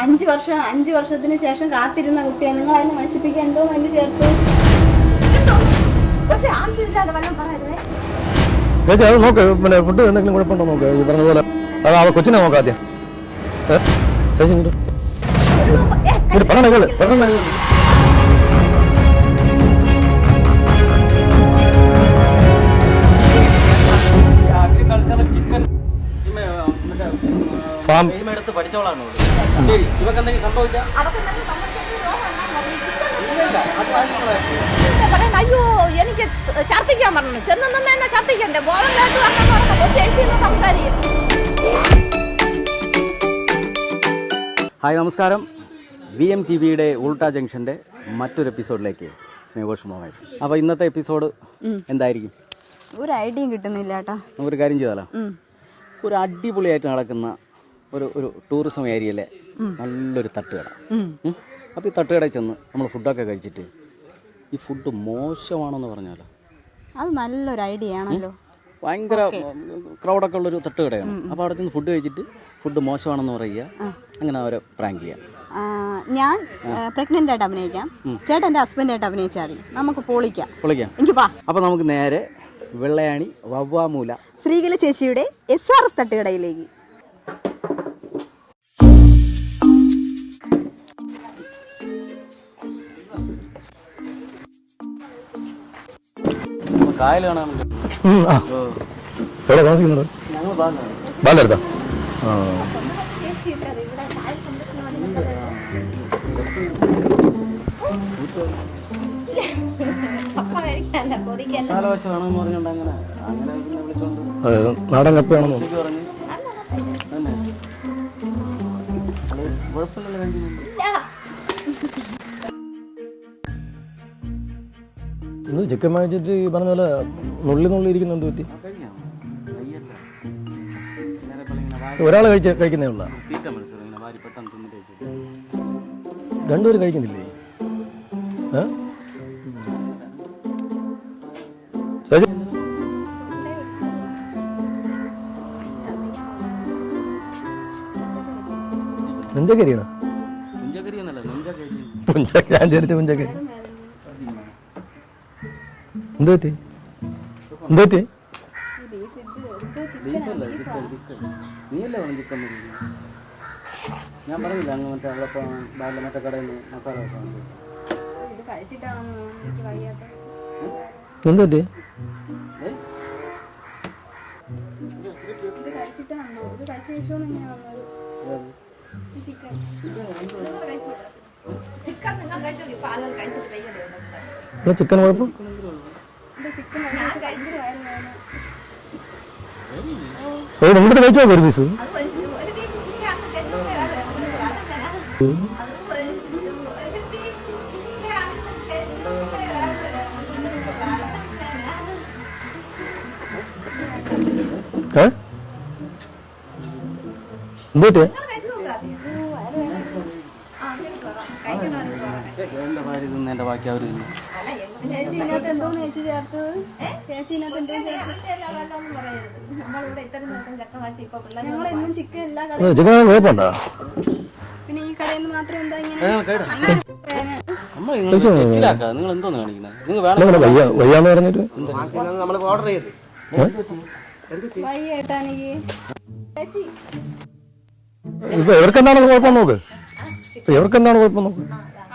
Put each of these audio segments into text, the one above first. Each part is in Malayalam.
അഞ്ച് വർഷം അഞ്ചു വർഷത്തിന് ശേഷം കാത്തിരുന്ന കുട്ടിയെ നിങ്ങൾ അതിനെ നശിപ്പിക്കാൻ എന്തോ മരുന്ന് ചേർത്തു? ചേച്ചി അത് നോക്ക് പിന്നെ ഫുഡ് എന്തെങ്കിലും കുഴപ്പമുണ്ടോ നോക്ക്? ഈ പറഞ്ഞതുപോലെ പോലെ അത് ആ കൊച്ചിനെ നോക്കാം ആദ്യം? ചേച്ചി ഇങ്ങോട്ട് പറയണ കേൾ. അഗ്രികൾച്ചർ ഫാം എടുത്ത് പഠിച്ചോളാണ് ശരി ഇവക്ക് എന്തെങ്കിലും സംഭവിച്ചാൽ അയ്യോ എനിക്ക് ഛർദ്ദിക്കാൻ പറഞ്ഞു. ചെന്ന് നിന്ന് എന്നെ ഛർദ്ദിക്കണ്ടേ? ബോധം കേട്ട് വരണം കൊച്ചു സംസാരിക്കും. ഹായ് നമസ്കാരം. വി എം ടി വിയുടെ ഉൾട്ട ജംഗ്ഷന്റെ മറ്റൊരു എപ്പിസോഡിലേക്ക് സ്നേഹോഷ് മോഹൻസ് അപ്പോൾ ഇന്നത്തെ എപ്പിസോഡ് എന്തായിരിക്കും? ഒരു ഐഡിയ കിട്ടുന്നില്ല കേട്ടോ. നമുക്കൊരു കാര്യം ചെയ്താലോ? ഒരു അടിപൊളിയായിട്ട് നടക്കുന്ന ഒരു ഒരു ടൂറിസം ഏരിയയിലെ നല്ലൊരു തട്ടുകട. അപ്പോൾ ഈ തട്ടുകടയിൽ ചെന്ന് നമ്മൾ ഫുഡൊക്കെ കഴിച്ചിട്ട് ഈ ഫുഡ് മോശമാണെന്ന് പറഞ്ഞാലോ? അത് നല്ലൊരു ഐഡിയ ആണല്ലോ. ഭയങ്കര ക്രൗഡൊക്കെ ഉള്ളൊരു തട്ടുകടയാണ്. അപ്പോൾ അവിടെ ചെന്ന് ഫുഡ് കഴിച്ചിട്ട് ഫുഡ് മോശമാണെന്ന് പറയുക. അങ്ങനെ അവരെ പ്രാങ്ക് ചെയ്യാം. ഞാൻ പ്രഗ്നന്റ് ആയിട്ട് അഭിനയിക്കാം. ചേട്ടൻ എന്റെ ഹസ്ബൻഡായിട്ട് അഭിനയിച്ചാൽ മതി. നമുക്ക് പൊളിക്കാം. പൊളിക്കാം. എനിക്ക് പാ അപ്പോൾ നമുക്ക് നേരെ വെള്ളയാണി വവ്വാമൂല. ശ്രീകല ചേച്ചിയുടെ എസ് ആർ എസ് തട്ടുകടയിലേക്ക്. കായൽ കാണാൻ എവിടെ താമസിക്കുന്നുണ്ട്? ബാലടുത്താ ആ. കാലവശം വേണമെന്ന് പറഞ്ഞുകൊണ്ട് ഇന്ന് ചിക്കൻ വാങ്ങിച്ചിട്ട് ഈ പറഞ്ഞ പോലെ നുള്ളി നുള്ളി ഇരിക്കുന്ന എന്ത് പറ്റി? ഒരാൾ കഴിച്ച കഴിക്കുന്നേ ഉള്ള. രണ്ടുപേരും കഴിക്കുന്നില്ലേ? നെഞ്ചക്കരിയാണ് ഞാൻ ചേരിച്ച പുഞ്ചക്കരി എന്ത് പറ്റി? എന്ത് പറ്റി? ഞാൻ പറഞ്ഞില്ല അങ്ങ് മറ്റേ അവിടെ ബാലിലെ മറ്റേ കടയിൽ നിന്ന് മസാല എന്ത് പറ്റി? ചിക്കൻ. കുഴപ്പം? നിങ്ങളുടെ കഴിച്ചോ ഒരു പീസ് അത് ഒരു ഒരു പീസ് ചിക്കൻ അങ്ങ് കഴിച്ചിട്ട് അത് അതെങ്ങനെ? അത് ഒരു ഒരു പീസ് ചിക്കൻ അങ്ങ് കഴിച്ചിട്ട് ഏ? എന്ത് പറ്റിയ കഴിച്ചു നോക്കാതെ ആ ശരി പറ കഴിക്കണവർക്ക് പറ എന്റെ ഭാര്യ തിന്ന് ബാക്കി അവർ തിന്നു. ചേച്ചി ഇതിനകത്ത് എന്തോന്ന് ചേച്ചി ചേർത്തത്? ചേച്ചി ഇതിനകത്ത് എന്തോ പിള്ളേർ ഞങ്ങൾ എന്നും ചിക്കൻ എല്ലാ കടയും ചിക്കൻ കുഴപ്പമുണ്ടോ പിന്നെ ഈ കടയിൽ നിന്ന് മാത്രം എന്താ ഇങ്ങനെ? നിങ്ങൾ എന്തോന്ന് കാണിക്കുന്നത് നിങ്ങൾ വയ്യാന്ന് പറഞ്ഞിട്ട്? നമ്മൾ ഓർഡർ ചെയ്ത് ഇപ്പൊ എവർക്കെന്താണ് കുഴപ്പം നോക്ക്? ഇപ്പൊ എവർക്കെന്താണ് കുഴപ്പം നോക്ക്?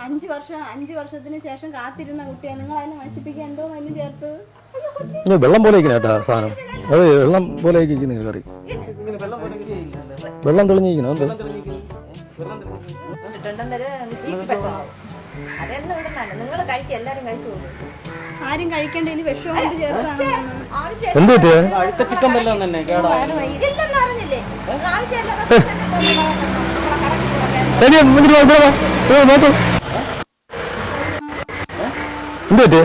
അഞ്ച് വർഷം അഞ്ച് വർഷത്തിന് ശേഷം കാത്തിരുന്ന കുട്ടിയെ നിങ്ങൾ അതിനെ നശിപ്പിക്കാൻ എന്തോ ചേർത്ത്? ചേർത്തത് വെള്ളം പോലെ കേട്ടാ സാധനം. അത് വെള്ളം പോലെ ഇരിക്കുന്ന കറി വെള്ളം തെളിഞ്ഞിരിക്കണോ എന്ത് ആരും കഴിക്കേണ്ട ഇനി വിഷം കൊണ്ട് ചേർത്താണ് ആവശ്യം എന്ത് പറ്റിയേ? അഴുക്ക ചിക്കൻ വല്ലതും തന്നെ ശരി നോക്ക്. എന്ത്?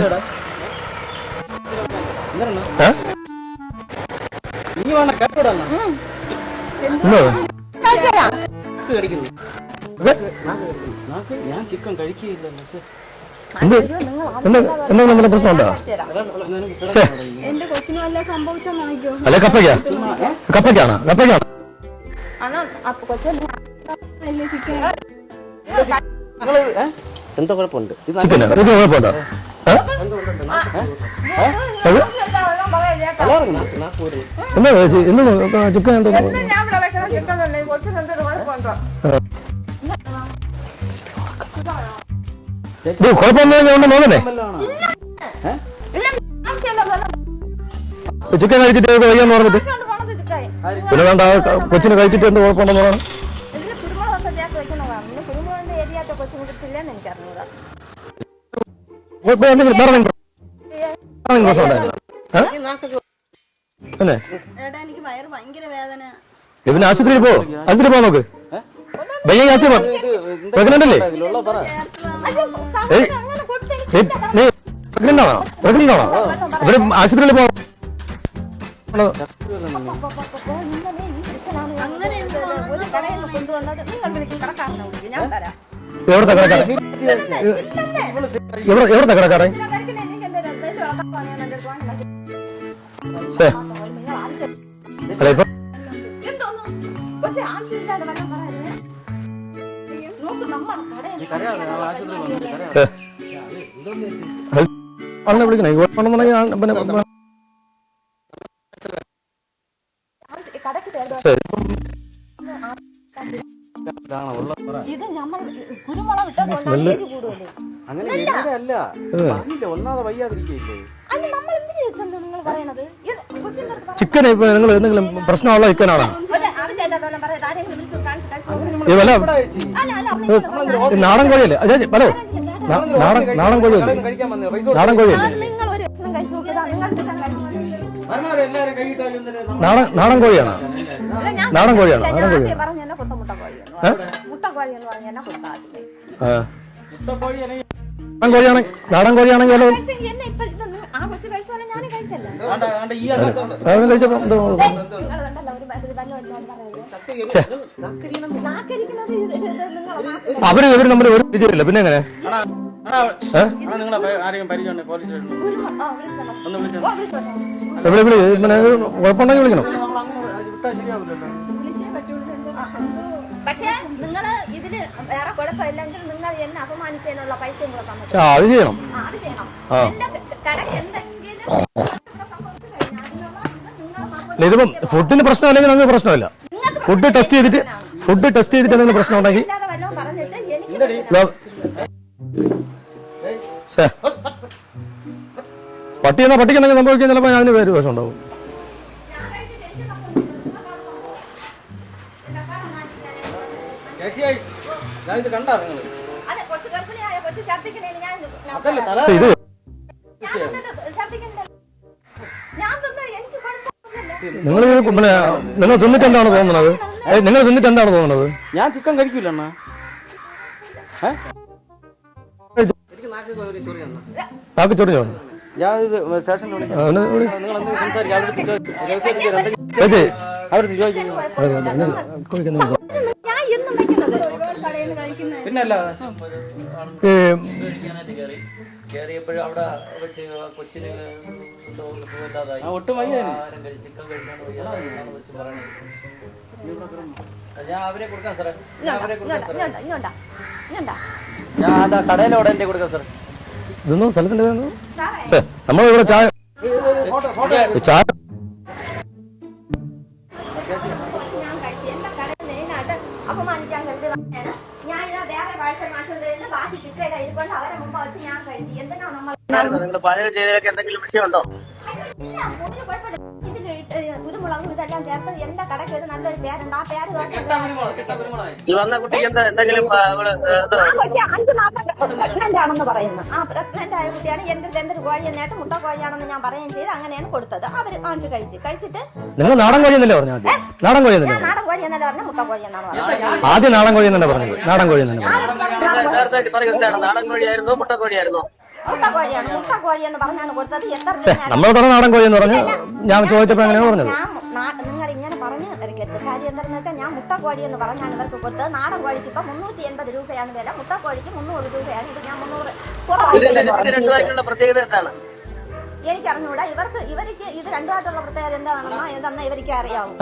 നാക്ക് ഞാൻ ചിക്കൻ. എന്ത്? പ്രശ്നമുണ്ടോ? അല്ലെ കപ്പയ്ക്കാ? കപ്പയ്ക്കാണോ? കപ്പയ്ക്കാണോ? എന്തോ ചിക്കന് കുഴപ്പമുണ്ടോ? എന്താ ചേച്ചി ഇന്ന് ചിക്കൻ എന്താ കുഴപ്പമൊന്നും? ചിക്കൻ കഴിച്ചിട്ട് കഴിക്കാന്ന് പറഞ്ഞിട്ട് പിന്നെ വേണ്ട കൊച്ചിന് കഴിച്ചിട്ട് എന്ത് കുഴപ്പമുണ്ടെന്ന് പറഞ്ഞു പിന്നെ ആശുപത്രിയിൽ പോ ആശുപത്രി പോ നോക്ക് ഭയ്യ ആശുപത്രി പ്രഗ്നന്റ് അല്ലേ നീ പ്രഗ്നന്റ് ആണോ പ്രഗ്നന്റ് ആണോ ഇവിടെ ആശുപത്രിയിൽ പോ അങ്ങനെ കൊണ്ടുവന്നത് നിങ്ങൾ വിളിക്കും കടക്കാരനെ വിളിക്കും ഞാൻ തരാം എവിടത്തെ കടക്കാരൻ എവിടെ എവിടത്തെ കടക്കാരൻ ഞാൻ കഴിക്കുന്ന എനിക്ക് എന്തെങ്കിലും എന്തെങ്കിലും ഉറപ്പാണ് ഇതാണോ ഉള്ള പറ. ഇത് നമ്മൾ കുരുമുളക് അല്ല. എരിവല്ല പറഞ്ഞില്ലേ ഒന്നാമത് വയ്യാതിരിക്കയില്ലേ അല്ല നമ്മൾ എന്തിനു നിങ്ങൾ പറയണത്? ഇത് കൊച്ചിന്റെ അടുത്ത് ചിക്കൻ ഇപ്പൊ നിങ്ങൾ എന്തെങ്കിലും പ്രശ്നമുള്ള ചിക്കനാണോ ഒരു ആവശ്യമില്ലാത്ത വല്ലതും പറയട്ടെ. ആരെങ്കിലും വിളിച്ചു കാണിച്ച് കാണിച്ച് ഈ വില അല്ല അല്ല നിങ്ങൾ നാടൻ കോഴിയല്ലേ? അതെ ഹലോ നാടൻ നാടൻ കോഴിയല്ലേ? കഴിക്കാൻ വന്നത് പൈസ നാടൻ കോഴിയല്ലേ? നിങ്ങൾ ഒരു ഭക്ഷണം കഴിച്ചു നിങ്ങൾ കൈയിട്ടാൽ നാടൻ നാടൻ കോഴിയാണോ? നാടൻ കോഴിയാണ്? ഞാൻ നാടൻ കോഴിയാണ്? ആദ്യം പറഞ്ഞ എന്നെ കൊടുത്ത കോഴിയാണെങ്കിൽ നാടൻ കോഴിയാണെങ്കിൽ അവർ ഇവർ നമ്മൾ ഒരു വിജയമില്ല പിന്നെ എങ്ങനെ? എവിടെ കുഴപ്പമുണ്ടെങ്കിൽ വിളിക്കണം? പക്ഷേ നിങ്ങൾ ഇതിന് വേറെ കുഴപ്പമില്ലെങ്കിൽ നിങ്ങൾ എന്നെ അപമാനിച്ചതിനുള്ള പൈസയും കൂടെ തന്നിട്ട് ആ അത് ചെയ്യണം. ആ, അത് ചെയ്യണം. എന്റെ എന്തെങ്കിലും അല്ല ഇതിപ്പം ഫുഡിന് പ്രശ്നം അല്ലെങ്കിൽ നമുക്ക് പ്രശ്നമില്ല. ഫുഡ് ടെസ്റ്റ് ചെയ്തിട്ട് ഫുഡ് ടെസ്റ്റ് ചെയ്തിട്ട് എന്തെങ്കിലും പ്രശ്നം ഉണ്ടെങ്കിൽ വല്ലതും പറഞ്ഞിട്ട് എനിക്ക് ഇതാ-. പട്ടി എന്നാ പട്ടിക്ക് എന്തെങ്കിലും സംഭവിക്കാൻ ചിലപ്പോൾ അതിന് വേറെ ദോഷം ഉണ്ടാവും ഞാനിത് കണ്ടാ നിങ്ങൾ. അതെ കൊച്ചു ഗർഭിണിയായ കൊച്ചു ഛർദ്ദിക്കണേന് ഞാൻ ഞാൻ അതല്ല തല ഇത് ഞാൻ തിന്നിട്ട് ഞാൻ എനിക്ക് കുഴപ്പമൊന്നുമില്ല. നിങ്ങൾ പിന്നെ നിങ്ങൾ തിന്നിട്ട് എന്താണ് തോന്നുന്നത് നിങ്ങൾ തിന്നിട്ട് എന്താണ് തോന്നുന്നത്? ഞാൻ ചിക്കൻ കഴിക്കൂല അണ്ണാ. ഏ? ആക്കി ചൊറിഞ്ഞോ ഞാൻ ഇത് സ്റ്റേഷനിൽ വിളിക്കാം. അവന് വിളി. നിങ്ങൾ സംസാരിക്കാം. ചേച്ചി. ചോദിക്കുന്നു ഞാൻ വെക്കുന്നത് ഒരുപാട് കടയിൽ നിന്ന് കഴിക്കുന്നത് പിന്നെ അല്ല ഈ കയറിയപ്പോഴും അവിടെ വെച്ച് കൊച്ചിന് ഒട്ടും വയ്യ ആഹാരം ചിക്കൻ കഴിച്ചാണ് വെച്ച് പറയണത് ഞാൻ അവരെ കൊടുക്കാം സാറേ. ഞാൻ അവരെ കൊടുക്കാം സാറേ. ഇങ്ങോട്ടാ ഇങ്ങോട്ടാ. ഇങ്ങോട്ടാ ഞാൻ അതാ കടയിലെ അവിടെ എന്റെ കൊടുക്കാം സാറേ. ഇതൊന്നും സ്ഥലത്തിന്റെ? ഛേ, നമ്മളിവിടെ ചായ ചായ ഞാൻ കഴിച്ചു എന്റെ കടയിൽ മെയിനായിട്ട് അപമാനിക്കാൻ കരുതി ഞാൻ ഇതാ വേറെ കാഴ്ച മാറ്റുകൊണ്ട് ബാക്കി ചിക്കൻ ഇരിക്കൊണ്ട് അവരെ മുമ്പ് വെച്ച് ഞാൻ കഴിച്ചു. എന്തിനാ നമ്മൾ നിങ്ങൾ പഴയ ചെയ്തതിലൊക്കെ എന്തെങ്കിലും വിഷയമുണ്ടോ? ഒരു കുഴപ്പമില്ല. കുരുമുളകും ഇതെല്ലാം ചേർത്ത് എന്റെ കടയ്ക്ക് ഒരു നല്ലൊരു പേരുണ്ട് ആ പേര് അഞ്ച് മാസം പ്രഗ്നന്റ് ആണെന്ന് പറയുന്നു. ആ പ്രഗ്നന്റ് ആയ കുട്ടിയാണ് എന്റെ എന്തൊരു കോഴി എന്നിട്ട് മുട്ട കോഴിയാണെന്ന് ഞാൻ പറയുകയും ചെയ്ത്. അങ്ങനെയാണ് കൊടുത്തത്. അവർ വാങ്ങിച്ച് കഴിച്ച്. കഴിച്ചിട്ട് നിങ്ങൾ നാടൻ കോഴി എന്നല്ലേ പറഞ്ഞു നാടൻ കോഴി എന്നല്ലേ നാടൻ കോഴി എന്നല്ലേ പറഞ്ഞ മുട്ട കോഴി എന്നാണ് പറഞ്ഞത്? ആദ്യം നാടൻ കോഴി എന്നല്ലേ പറഞ്ഞത്? നാടൻ കോഴി എന്നല്ലേ നാടൻ കോഴിയായിരുന്നു? മുട്ട കോഴിയായിരുന്നോ? നമ്മൾ പറഞ്ഞ നാടൻ കോഴി എന്ന് പറഞ്ഞു ഞാൻ ചോദിച്ചപ്പോൾ അങ്ങനെയാണ് പറഞ്ഞത്? കാര്യം എന്താണെന്ന് വെച്ചാൽ ഞാൻ മുട്ട കോഴി എന്ന് പറഞ്ഞാണ് ഇവർക്ക് കൊടുത്തത്. നാടൻ കോഴിക്ക് ഇപ്പൊ മുന്നൂറ്റി എൺപത് രൂപയാണ് വില. മുട്ട കോഴിക്ക് മുന്നൂറ് രൂപയാണ്. ഇത് ഞാൻ മുന്നൂറ് ഇതിന്റെ എനിക്കറിഞ്ഞൂടാ. ഇവർക്ക് ഇവർക്ക് ഇത് രണ്ടുമായിട്ടുള്ള പ്രത്യേകത എന്താണെന്നാ എന്താ ഇവർക്ക് അറിയാവും.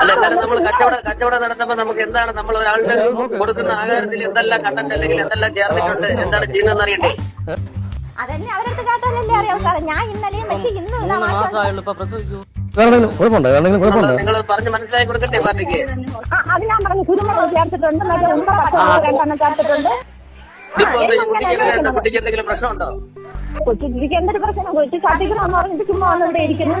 അല്ല നമ്മൾ കച്ചവടം കച്ചവടം നടത്തുമ്പോൾ നമുക്ക് എന്താണ് നമ്മൾ ഒരാളുടെ കൊടുക്കുന്ന ആഹാരത്തിൽ എന്തെല്ലാം കണ്ടന്റ് അല്ലെങ്കിൽ എന്തെല്ലാം ചേർത്തിട്ടുണ്ട് എന്താണ് ചെയ്യുന്നതെന്ന് അറിയണ്ടേ? അതന്നെ അവരടുത്ത് കേട്ടാലല്ലേ അറിയാവൂ സാറേ. ഞാൻ ഇന്നലെയും വെച്ച് ഇന്നും ഇതാ കുഴപ്പമുണ്ടോ നിങ്ങൾ പറഞ്ഞ് മനസ്സിലാക്കി കൊടുക്കട്ടെ പാർട്ടിക്ക്? അത് ഞാൻ പറഞ്ഞു കുരുമുളക് ചേർത്തിട്ടുണ്ട് മറ്റേ ഉണ്ട പച്ചമുളക് രണ്ടെണ്ണം ചേർത്തിട്ടുണ്ട്. കുട്ടിക്ക് എന്താ? കുട്ടിക്ക് എന്തെങ്കിലും പ്രശ്നമുണ്ടോ? കൊച്ചിക്ക് എന്തൊരു പ്രശ്നം? കൊച്ചു ഛർദ്ദിക്കണമെന്ന് പറഞ്ഞിട്ട് ചുമ്മാ വന്ന് ഇവിടെ ഇരിക്കുന്നു.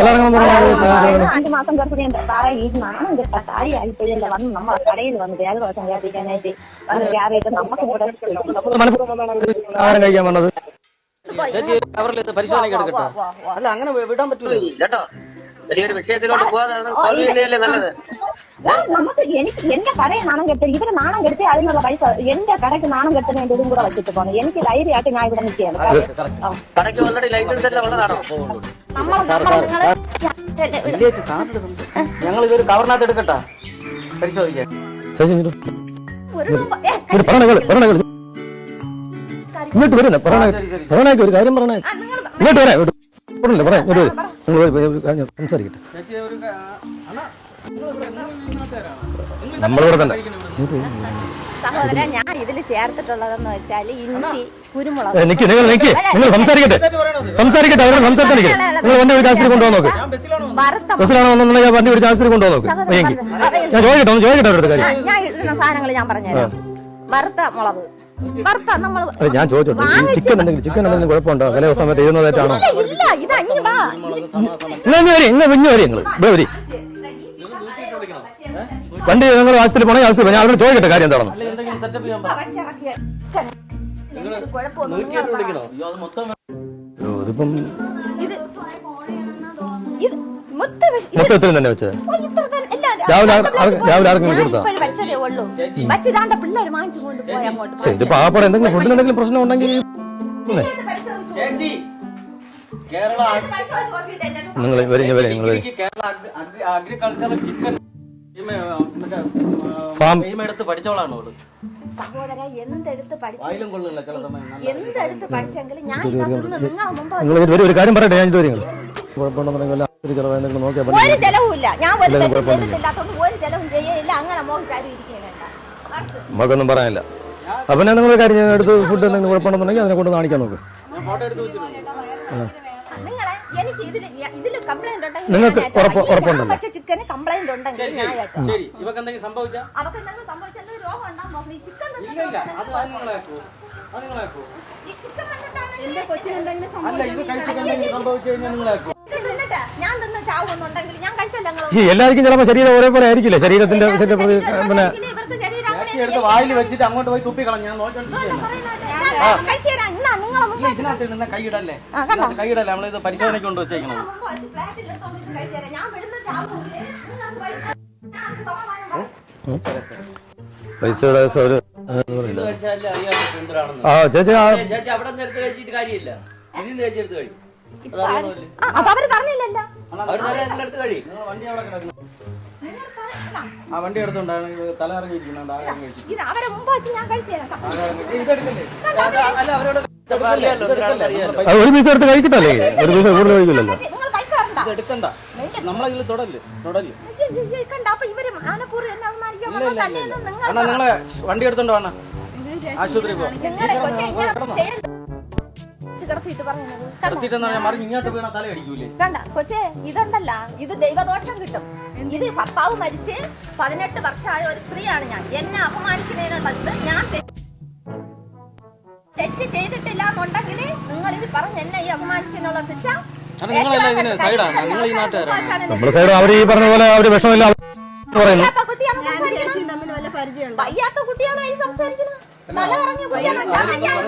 ഇറങ്ങണം പറഞ്ഞു അഞ്ചു മാസം ഗർഭിണിയുണ്ട് സാറേ ഈ നാണം കിട്ട താരിയായിപ്പോയല്ലേ വന്ന് നമ്മളെ കടയിൽ വന്ന് വേറെ ദിവസം കേൾപ്പിക്കാനായിട്ട് വന്ന് കയറിയിട്ട് നമുക്ക് കൂടെ കഴിക്കാൻ വന്നത്. ചേച്ചി കവറിൽ പരിശോധനയ്ക്ക് എടുക്കട്ടെ. അല്ല അങ്ങനെ വിടാൻ പറ്റൂല? കേട്ടോ. വലിയൊരു വിഷയത്തിലോട്ട് പോകാതെ നല്ലത്? നമുക്ക് എനിക്ക് എന്റെ കടയിൽ നാണം കെട്ടി ഇവർ നാണം കെടുത്തി അതിനുള്ള പൈസ എന്റെ കടയ്ക്ക് നാണം കെട്ടുന്നതിന്റെ ഇതും കൂടെ വെച്ചിട്ട് പോകണം എനിക്ക് ധൈര്യമായിട്ട് ഞാൻ ഇവിടെ നിൽക്കുകയാണ്. കടയ്ക്ക് ഓൾറെഡി ലൈസൻസ് എല്ലാം ഉള്ളതാണോ? ഞങ്ങൾ ഇതൊരു കവറിനകത്ത് എടുക്കട്ടെ? പരിശോധിക്കാം. ഇങ്ങോട്ട്. വരുന്ന പറയണ പറയണേക്ക് ഒരു കാര്യം പറഞ്ഞേ ആ, നിങ്ങൾ ഇങ്ങോട്ട് വരാം പറഞ്ഞില്ല പറയാം നിങ്ങൾ ഒരു- ഒരു സംസാരിക്കട്ടെ ചേച്ചി ഒരു ക- അണ്ണാ, നമ്മളിവിടെ തന്നെ. സഹോദര ഞാൻ ഇതിൽ ചേർത്തിട്ടുള്ളതെന്ന് വെച്ചാൽ ഇഞ്ചി കുരുമുളക്. നിക്ക് നിങ്ങൾ നിക്ക്. നിങ്ങൾ സംസാരിക്കട്ടെ. സംസാരിക്കട്ടെ അവരോട് സംസാരിക്കാൻ നിങ്ങൾ വണ്ടി ഒരു ആശുപത്രി കൊണ്ടുപോകാൻ നോക്ക്. ബസ്സിലാണോ വന്നുണ്ടെങ്കിൽ വണ്ടി ഒരു ആശുപത്രി കൊണ്ടുപോകാൻ നോക്ക്. ഞാൻ ചോദിക്കട്ടെ ഒന്ന് ചോദിക്കട്ടെ അവരുടെ കാര്യം. ഞാൻ ഇടുന്ന സാധനങ്ങൾ ഞാൻ പറഞ്ഞുതരാം. വറുത്ത മുളക്. വറുത്ത നമ്മൾ അല്ല ഞാൻ ചോദിച്ചോ ഈ ചിക്കൻ എന്തെങ്കിലും ചിക്കൻ എന്തെങ്കിലും കുഴപ്പമുണ്ടോ? തലേ മറ്റേ എഴുന്നതായിട്ടാണോ ഇല്ല ഇത് അഞ്ഞു വാ. നിങ്ങൾ ഇങ്ങ് വരി ഇങ്ങ് ഇങ്ങ് വരി നിങ്ങൾ ഇവിടെ വരി. വണ്ടി നിങ്ങൾ ആശുപത്രി പോകണമെങ്കിൽ ആശുപത്രി ഞാൻ അവരോട് ചോദിക്കട്ടെ കാര്യം എന്താണെന്ന്. ഇതിപ്പം മൊത്തത്തിൽ തന്നെ വെച്ചത്? രാവിലെ രാവിലെ കൊടുത്താ? ഇതിപ്പോ എന്തെങ്കിലും ഫുഡിന് എന്തെങ്കിലും പ്രശ്നം ഉണ്ടെങ്കിൽ ചേച്ചി കേരള നിങ്ങൾ വരി വരി ഫാം എടുത്ത് പഠിച്ചവളാണ് അവൾ? നിങ്ങൾ ഒരു കാര്യം പറയട്ടെ ഞാൻ വരി കുഴപ്പമുണ്ടെന്നുണ്ടെങ്കിൽ വല്ല ആശുപത്രി ചിലവ് എന്തെങ്കിലും നോക്കിയാൽ ഒരു ചെലവുമില്ല. ഞാൻ ഒരു ഇല്ല, തെറ്റും കുഴപ്പമൊന്നുമില്ല. ചെയ്തിട്ടില്ലാത്തോണ്ട് ഒരു ചെലവും ചെയ്യയില്ല. അങ്ങനെ മോഹിച്ചാരും ഇരിക്കുന്നില്ല നമുക്കൊന്നും പറയാനില്ല. അപ്പം ഞാൻ നിങ്ങളൊരു കാര്യം ഞാൻ എടുത്ത് ഫുഡ് എന്തെങ്കിലും കുഴപ്പമുണ്ടെന്നുണ്ടെങ്കിൽ അതിനെ കൊണ്ട് കാണിക്കാൻ നോക്ക്. ഞാൻ ഫോട്ടോ എടുത്ത് നിങ്ങളെ എനിക്ക് ഇതിൽ കംപ്ലൈന്റ് ഉണ്ടെങ്കിൽ നിങ്ങൾക്ക് ഞാൻ. ഉറപ്പ്- ഈ ഞാൻ ഉറപ്പുണ്ടല്ലോ? വെച്ച ചിക്കന് കംപ്ലൈന്റ് ഉണ്ടെങ്കിൽ ശരി ഞാൻ ശരി. ഏറ്റു. ശരി ഇവക്ക് എന്തെങ്കിലും സംഭവിച്ചാ? അവർക്ക് എന്തെങ്കിലും സംഭവിച്ചെന്ന് രോഗം ഉണ്ടാവും ഈ ചിക്കൻ ഇല്ല ഇല്ല അത് അത് നിങ്ങളാക്കൂ അത് നിങ്ങളാക്കൂ ഈ ചിക്കൻ എല്ലാവർക്കും ചിലപ്പോൾ ശരീരം ഒരേപോലെ ആയിരിക്കില്ലേ? ശരീരത്തിന്റെ പിന്നെ ഇവർക്ക് ശരീരം അങ്ങനെ എടുത്ത് വായിൽ വെച്ചിട്ട് അങ്ങോട്ട് പോയി ഞാൻ നോക്കിക്കൊണ്ടിരിക്കുകയാണ് ഞാൻ ഇതിനകത്ത് കൈയിടല്ലേ? കൈയിടല്ലേ? നമ്മളിത് പരിശോധനയ്ക്ക് കൊണ്ട് വെച്ചേക്കണം. പൈസയുടെ ആ ചേച്ചി അപ്പൊ അവർ വണ്ടി ആ എടുത്തോണ്ടാണ് തല ഇറങ്ങിയിരിക്കുന്നുണ്ട്. ഇത് അവരെ മുമ്പ് വെച്ച് ഞാൻ കഴിച്ചു. ഒരു പീസ് എടുത്ത് കഴിക്കട്ടല്ലേ ഒരു പീസ് കൂടുതൽ കഴിക്കില്ലല്ലോ. എടുക്കണ്ട. നമ്മളതിൽ തുടൽ. തുടൽ. കണ്ട? അപ്പൊ ഇവർ ആനപ്പൂർ എന്നെ ഇല്ല ഇല്ല ഇല്ല ഇല്ല അണ്ണാ നിങ്ങളെ വണ്ടി എടുത്തോണ്ട് വേണ ആശുപത്രി മറിഞ്ഞ് ഇങ്ങോട്ട് വീണ തല അടിക്കൂലേ? കണ്ട കൊച്ചേ ഇതുണ്ടല്ല. ഇത് ദൈവദോഷം കിട്ടും. ഇത് ഭർത്താവ് മരിച്ച് പതിനെട്ട് വർഷമായ ഒരു സ്ത്രീയാണ് ഞാൻ. എന്നെ അപമാനിക്കുന്നതിനുള്ളത് ഞാൻ തെ- തെറ്റ് ചെയ്തിട്ടില്ല എന്നുണ്ടെങ്കിൽ നിങ്ങൾ ഇത് പറഞ്ഞ് എന്നെ ഈ അപമാനിക്കാനുള്ള ശിക്ഷ കാരണം നിങ്ങളല്ല ഇതിന് സൈഡാണ്. നിങ്ങൾ ഈ നാട്ടുകാരാണ്. നമ്മുടെ സൈഡ് അവർ ഈ പറഞ്ഞ പോലെ അവർ വിഷമില്ല പറയുന്നു വയ്യാത്ത കുട്ടിയാണ് ഞാൻ സംസാരിക്കുന്നത്. ചേച്ചിയും തമ്മിൽ വല്ല പരിചയമുണ്ടോ? വയ്യാത്ത കുട്ടിയാണോ ഈ സംസാരിക്കുന്നത്? തല കറങ്ങിയ കുട്ടിയാണോ? ഞാൻ-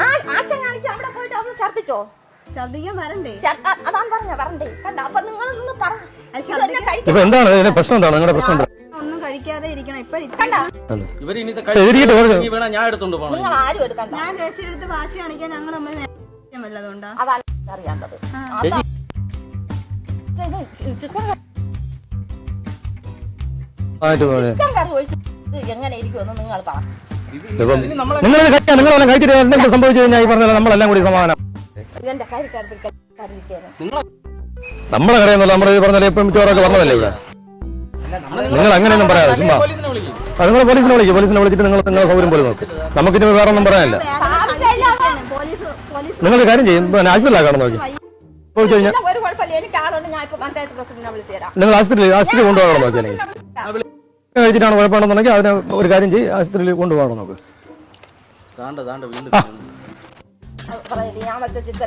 ആ ആച്ച കാണിക്ക് അവിടെ പോയിട്ട് അവൾ ഛർദിച്ചോ ഛർദ്ദിക്കാൻ വരണ്ടേ? അ- അതാണ് പറഞ്ഞ പറഞ്ഞേ കണ്ട? അപ്പൊ നിങ്ങൾ ഒന്ന് പറ. അത് ഇതൊക്കെ കഴിക്ക- ഇപ്പൊ എന്താണ് പ്രശ്നം എന്താണ്? നിങ്ങളുടെ പ്രശ്നം ഒന്നും കഴിക്കാതെ ഇരിക്കണം. ഇപ്പൊ കണ്ടോ. ഇവർ ഇനി ഇത് ഞാൻ എടുത്തോണ്ട് പോകണം. നിങ്ങൾ ആരും എടുക്കണ്ട. ഞാൻ ചേച്ചിയുടെ അടുത്ത് വാശി കാണിക്കാൻ ഞങ്ങൾ തമ്മിൽ നേരം വല്ലതുകൊണ്ടാ അതാണ് അറിയാണ്ടത് ഇത് ചിക്കൻ. ചിക്കൻ കറി ഒഴിച്ച് ഇത് എങ്ങനെ ഇരിക്കുമെന്ന് നിങ്ങൾ പറ നിങ്ങൾ നിങ്ങളെല്ലാം കഴിച്ചിട്ട് എന്തെങ്കിലും സംഭവിച്ചു കഴിഞ്ഞാൽ ഈ പറഞ്ഞ നമ്മളെല്ലാം കൂടി സമാധാനം. ഇതെന്റെ നമ്മളെ കടയെന്നല്ല നമ്മുടെ ഈ പറഞ്ഞ ഇപ്പം മിക്കവാറൊക്കെ പറഞ്ഞതല്ലേ ഇവിടെ? നിങ്ങൾ അങ്ങനെയൊന്നും പറയാതെ ചുമ്മാ. അത് നിങ്ങൾ പോലീസിനെ വിളിക്കും പോലീസിനെ വിളിച്ചിട്ട് നിങ്ങൾ നിങ്ങളെ സൗകര്യം പോലെ നോക്കും. നമുക്കിനി വേറെ ഒന്നും പറയാനില്ല. പോലീസ് പോലീസ് നിങ്ങൾ കാര്യം ചെയ്യും കാണുന്ന നോക്കി. നിങ്ങൾ ആശുപത്രി ആശുപത്രി കൊണ്ടുപോകണം നോക്കിയാണെങ്കിൽ കഴിച്ചിട്ടാണ് കുഴപ്പമുണ്ടെന്നുണ്ടെങ്കിൽ അതിനെ ഒരു കാര്യം ചെയ്യും ആശുപത്രിയിൽ കൊണ്ടുപോകണം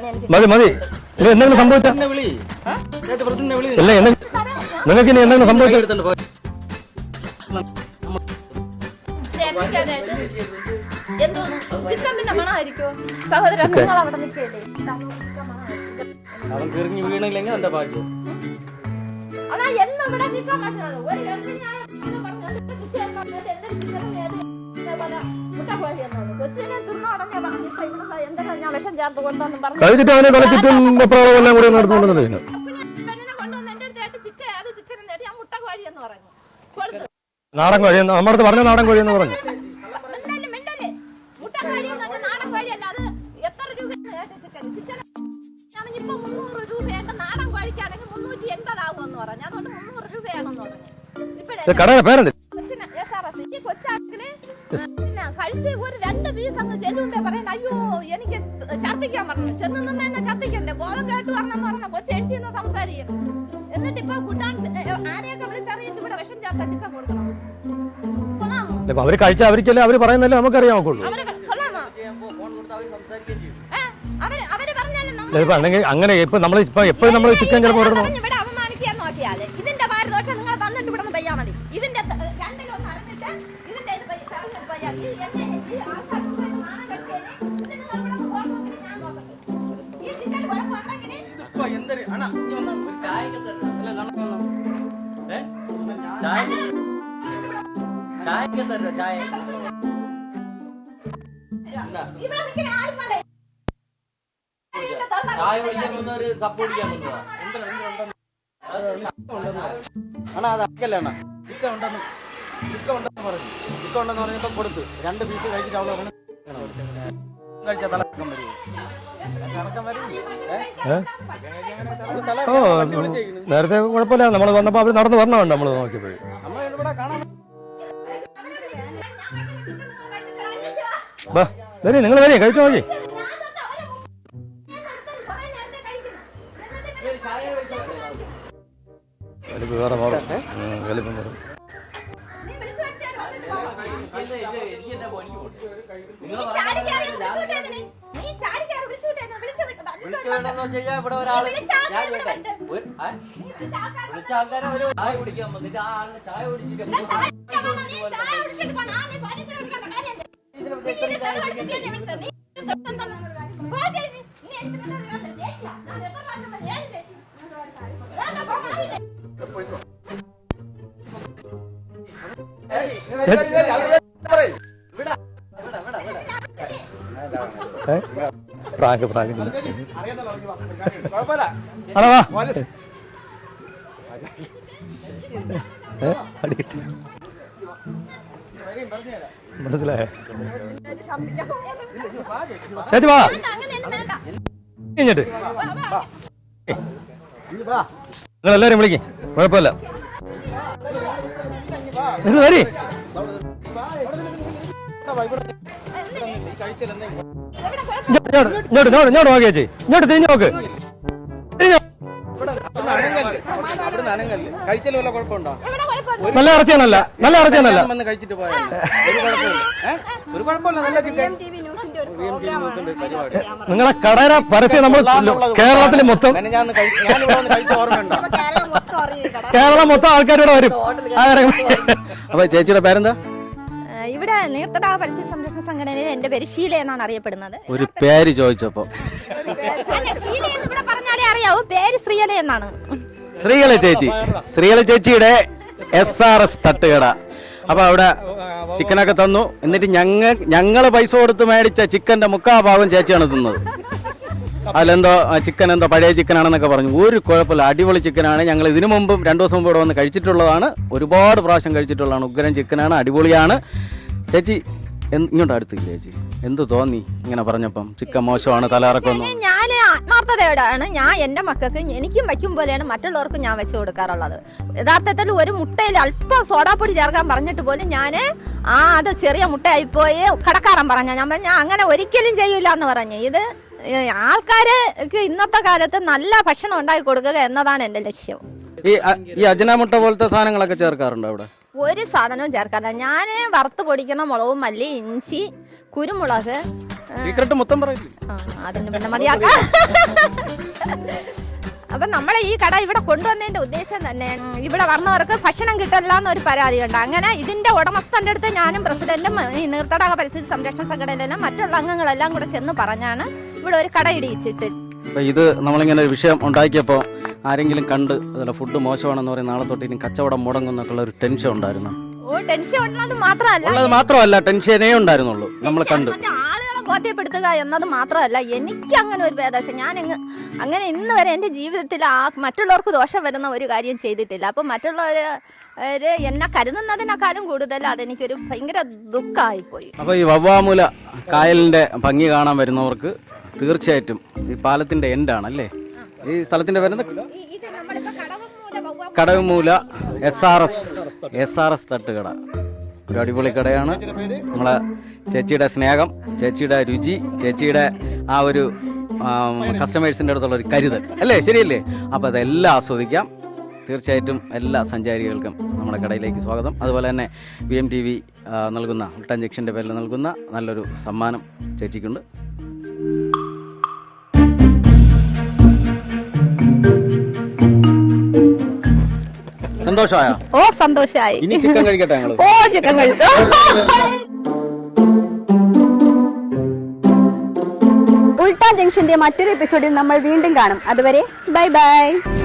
എനിക്ക് മതി മതി. ഇത് എന്തെങ്കിലും സംഭവിച്ച വിളി. നിങ്ങൾക്ക് ഇനി എന്തെങ്കിലും സംഭവിച്ച സഹോദരൻ നിങ്ങൾ അവിടെ നിൽക്കല്ലേ അവൻ വീണില്ലെങ്കിൽ എന്റെ ഭാഗ്യം? അതാ എന്നും ഇവിടെ നിൽക്കാൻ പറ്റുന്നത്. ഒരു ഗർഭിണിയായ പെണ്ണിനെ പറഞ്ഞു, "എന്റെ കുട്ടി എന്ന് പറഞ്ഞിട്ട് എന്റെ ചിക്കൻ വേദന ഇതേ പോലെ മുട്ട കോഴി എന്നത്." കൊച്ചിനെ തിന്നുടനെ പറഞ്ഞു, "ഇപ്പൊ ഇവിടെ എന്തെല്ലാം ഞാൻ വിഷം ചേർത്ത് കൊണ്ടുവന്ന് പറഞ്ഞു കഴിച്ചിട്ട് അവനെ തലച്ചിട്ടും വെപ്രാളവും എല്ലാം കൂടി നടത്തുന്നുണ്ടെന്ന് നാടൻ കോഴി നമ്മുടെ അടുത്ത് പറഞ്ഞ നാടൻ കോഴി എന്ന് പറഞ്ഞു. കടയുടെ പേരെന്ത്? കഴിച്ച് ഒരു രണ്ട് പീസ് അങ്ങ് പറയണ്ട. അയ്യോ എനിക്ക് ഛർദ്ദിക്കാൻ പറഞ്ഞു. ചെന്ന് നിന്ന് തന്നെ ഛർദ്ദിക്കണ്ടേ? ബോധം കേട്ട് പറഞ്ഞു. കൊച്ചു എന്നിട്ട് ഇപ്പൊ കുട്ടാൻ ആരെയൊക്കെ വിളിച്ചറിയിച്ച് ഇവിടെ വിഷം ചേർത്ത ചിക്കൻ കൊടുക്കണം? കൊള്ളാമോ? അവർ കഴിച്ച അവർക്കല്ലേ അവർ പറയുന്നല്ലേ നമുക്കറിയാൻ നോക്കുള്ളൂ അങ്ങനെ ഇപ്പൊ നമ്മൾ ഇപ്പൊ എപ്പോഴും നമ്മൾ ചിക്കൻ ചിലപ്പോൾ പാരദോഷം നിങ്ങൾ തന്നിട്ട് ഇവിടെ നിന്ന് പെയ്യാ മതി ഇതിന്റെ ത- രണ്ടിലൊന്ന് അറിഞ്ഞിട്ട് ഇതിന്റെ ഇത് പെയ്യ- തറഞ്ഞിട്ട് പെയ്യാ. ഈ എന്നെ- ഈ ആൾക്കാർക്ക് നാണം കെടുത്തിയേന് ഇത് നിങ്ങൾ ഇവിടെ നിന്ന് ഫോൺ ഞാൻ നോക്കട്ടെ. ഈ ചിക്കൻ കുഴപ്പമുണ്ടെങ്കിൽ ഇപ്പൊ എന്തൊരു അണ്ണാ നീ വന്നാ ഒരു ചായക്ക് തരാം. അല്ല, കണ്ണൻ ഏ? ചായക്ക് ചായക്ക് തരാം, ചായ ഇവിടെ നിൽക്കുന്ന ആരും വേണ്ട. ഇതിന്റെ തൊണ്ട ചായ കുടിക്കാൻ ഒരു കപ്പ് ചെയ്യാൻ. എന്തിനാ, അണ്ണാ അത് അക്കല്ലേ അണ്ണാ? ചിക്ക ഉണ്ടെന്ന് ചിക്ക ഉണ്ടെന്ന് പറഞ്ഞു. ചിക്ക ഉണ്ടെന്ന് പറഞ്ഞപ്പോ കൊടുത്തു. രണ്ട് പീസ് കഴിച്ചിട്ട് അവളെ കഴിച്ചാൽ തലക്കം വരും ഓ നേരത്തെ കുഴപ്പമില്ല. നമ്മൾ വന്നപ്പോൾ അവർ നടന്ന് വരണമുണ്ട് നമ്മൾ നോക്കിയപ്പോഴും. വരി നിങ്ങൾ വരി കഴിച്ചു നോക്കി. വിളിച്ച ആൾക്കാര് ഒരു ചായ കുടിക്കാൻ വന്നിട്ട് ആ ആളിന് ചായ കുടിച്ചിട്ട്? പ്രാങ്ക് പ്രാങ്ക് ആണോ കിട്ടി. മനസ്സിലായോ? ചേച്ചി വാ. കഴിഞ്ഞിട്ട്. നിങ്ങൾ എല്ലാവരും വിളിക്കും. കുഴപ്പമില്ല. നിങ്ങൾ വരി. ഇങ്ങോട്ട് ഇങ്ങോട്ട് ഇങ്ങോട്ട് ഇങ്ങോട്ട് നോക്കി ചേച്ചി. ഇങ്ങോട്ട് തിരിഞ്ഞു നോക്ക്. വല്ല കുഴപ്പമുണ്ടോ. നല്ല ഇറച്ചിയാണല്ല നല്ല ഇറച്ചിയാണല്ല. വന്ന് കഴിച്ചിട്ട് ഒരു കുഴപ്പമില്ല? ഒരു കുഴപ്പമില്ല നല്ല ചിക്കൻ നിങ്ങളെ കടയുടെ പരസ്യം നമ്മൾ കേരളത്തിൽ മൊത്തം കേരളം മൊത്തം ആൾക്കാരോട് വരും. അപ്പൊ ചേച്ചിയുടെ പേരെന്താ? ഇവിടെ നീർത്തട പരിസ്ഥിതി സംരക്ഷണ സംഘടനയിൽ എന്റെ പേര് ഷീല എന്നാണ് അറിയപ്പെടുന്നത്. ഒരു പേര് ചോദിച്ചപ്പോ. അറിയാവൂ പേര് ശ്രീയല എന്നാണ്. ശ്രീകള ചേച്ചി. ശ്രീകള ചേച്ചിയുടെ എസ് ആർ എസ് തട്ടുകട. അപ്പൊ അവിടെ ചിക്കനൊക്കെ തന്നു. എന്നിട്ട് ഞങ്ങ ഞങ്ങൾ പൈസ കൊടുത്ത് മേടിച്ച ചിക്കന്റെ മുക്കാ ഭാഗം ചേച്ചിയാണ് തിന്നത്. അതിലെന്തോ ചിക്കൻ എന്തോ പഴയ ചിക്കനാണെന്നൊക്കെ പറഞ്ഞു. ഒരു കുഴപ്പമില്ല. അടിപൊളി ചിക്കനാണ്. ഞങ്ങൾ ഇതിനു മുമ്പും രണ്ടു ദിവസം മുമ്പ് ഇവിടെ വന്ന് കഴിച്ചിട്ടുള്ളതാണ്. ഒരുപാട് പ്രാവശ്യം കഴിച്ചിട്ടുള്ളതാണ്. ഉഗ്രൻ ചിക്കനാണ്. അടിപൊളിയാണ്. ചേച്ചി ഇങ്ങോട്ട് അടുത്തില്ല ചേച്ചി? എന്ത് തോന്നി ഇങ്ങനെ പറഞ്ഞപ്പം? ചിക്കൻ മോശമാണ് തലയിറക്കൊന്നും ആത്മാർത്ഥതയോടാണ് ഞാൻ എന്റെ മക്കൾക്ക് എനിക്കും വയ്ക്കും പോലെയാണ് മറ്റുള്ളവർക്കും ഞാൻ വെച്ച് കൊടുക്കാറുള്ളത്. യഥാർത്ഥത്തിൽ ഒരു മുട്ടയിൽ അല്പം സോഡാപ്പൊടി ചേർക്കാൻ പറഞ്ഞിട്ട് പോലും ഞാൻ ആ അത് ചെറിയ മുട്ടയായിപ്പോയി കടക്കാരൻ പറഞ്ഞ. ഞാൻ പറഞ്ഞ അങ്ങനെ ഒരിക്കലും ചെയ്യില്ല എന്ന് പറഞ്ഞു. ഇത് ആൾക്കാർക്ക് ഇന്നത്തെ കാലത്ത് നല്ല ഭക്ഷണം ഉണ്ടാക്കി കൊടുക്കുക എന്നതാണ് എന്റെ ലക്ഷ്യം. ഈ ഈ അജനാമുട്ട പോലത്തെ സാധനങ്ങളൊക്കെ ചേർക്കാറുണ്ടോ അവിടെ? ഒരു സാധനവും ചേർക്കാറില്ല. ഞാൻ വറുത്ത് പൊടിക്കണം മുളകും മല്ലി ഇഞ്ചി കുരുമുളക് സീക്രട്ട് മൊത്തം പറയില്ലേ ആ, അതിന് പിന്നെ മതിയാക്കാം. അപ്പൊ നമ്മളെ ഈ കട ഇവിടെ കൊണ്ടുവന്നതിന്റെ ഉദ്ദേശം തന്നെ ഇവിടെ വന്നവർക്ക് ഭക്ഷണം കിട്ടില്ല എന്നൊരു പരാതി ഉണ്ട് അങ്ങനെ ഇതിന്റെ ഉടമസ്ഥന്റെ അടുത്ത് ഞാനും പ്രസിഡന്റും ഈ നീർത്തടാക പരിസ്ഥിതി സംരക്ഷണ സംഘടനയിലും മറ്റുള്ള അംഗങ്ങളെല്ലാം കൂടെ ചെന്ന് പറഞ്ഞാണ് ഇവിടെ ഒരു കട ഇടിയിച്ചിട്ട്. ഇത് നമ്മളിങ്ങനെ ഒരു വിഷയം ഉണ്ടാക്കിയപ്പോൾ ആരെങ്കിലും കണ്ട് അതല്ല ഫുഡ് മോശമാണെന്ന് പറയും നാളെ തൊട്ട് ഇനി കച്ചവടം മുടങ്ങുന്നൊക്കെയുള്ള ഒരു ടെൻഷൻ ഉണ്ടായിരുന്നു. ഓ ടെൻഷൻ ഉള്ളത് മാത്രമല്ല ഉള്ളത് മാത്രമല്ല ടെൻഷനേ ഉണ്ടായിരുന്നുള്ളൂ. നമ്മൾ കണ്ട്. ബോധ്യപ്പെടുത്തുക എന്നത് മാത്രമല്ല എനിക്ക് അങ്ങനെ ഒരു ഭേദോഷം ഞാൻ അങ്ങ് അങ്ങനെ ഇന്ന് വരെ എന്റെ ജീവിതത്തിൽ ആ മറ്റുള്ളവർക്ക് ദോഷം വരുന്ന ഒരു കാര്യം ചെയ്തിട്ടില്ല. അപ്പം മറ്റുള്ളവർ എന്നെ കരുതുന്നതിനേക്കാളും കൂടുതൽ അതെനിക്കൊരു ഭയങ്കര ദുഃഖമായിപ്പോയി അപ്പോൾ ഈ വവ്വാമൂല കായലിന്റെ ഭംഗി കാണാൻ വരുന്നവർക്ക് തീർച്ചയായിട്ടും ഈ പാലത്തിന്റെ എൻഡാണ് അല്ലേ ഈ സ്ഥലത്തിന്റെ പേരെന്താ? Kadavumoola S R S S R S തട്ടുകട. ഒരു അടിപൊളി കടയാണ്. നമ്മളെ ചേച്ചിയുടെ സ്നേഹം ചേച്ചിയുടെ രുചി ചേച്ചിയുടെ ആ ഒരു കസ്റ്റമേഴ്സിന്റെ അടുത്തുള്ള ഒരു കരുതൽ. അല്ലേ? ശരിയല്ലേ? അപ്പോൾ അതെല്ലാം ആസ്വദിക്കാം. തീർച്ചയായിട്ടും എല്ലാ സഞ്ചാരികൾക്കും നമ്മുടെ കടയിലേക്ക് സ്വാഗതം. അതുപോലെ തന്നെ ബി എം ടി വി നൽകുന്ന ഉൾട്ടൻ ജംഗ്ഷന്റെ പേരിൽ നൽകുന്ന നല്ലൊരു സമ്മാനം ചേച്ചിക്കുണ്ട്. സന്തോഷമായോ? ഓ സന്തോഷമായി ഇനി ചിക്കൻ കഴിക്കട്ടെ ഞങ്ങൾ ഓ ചിക്കൻ കഴിച്ചോ. ജംഗ്ഷന്റെ മറ്റൊരു എപ്പിസോഡിൽ നമ്മൾ വീണ്ടും കാണും. അതുവരെ ബൈ ബൈ.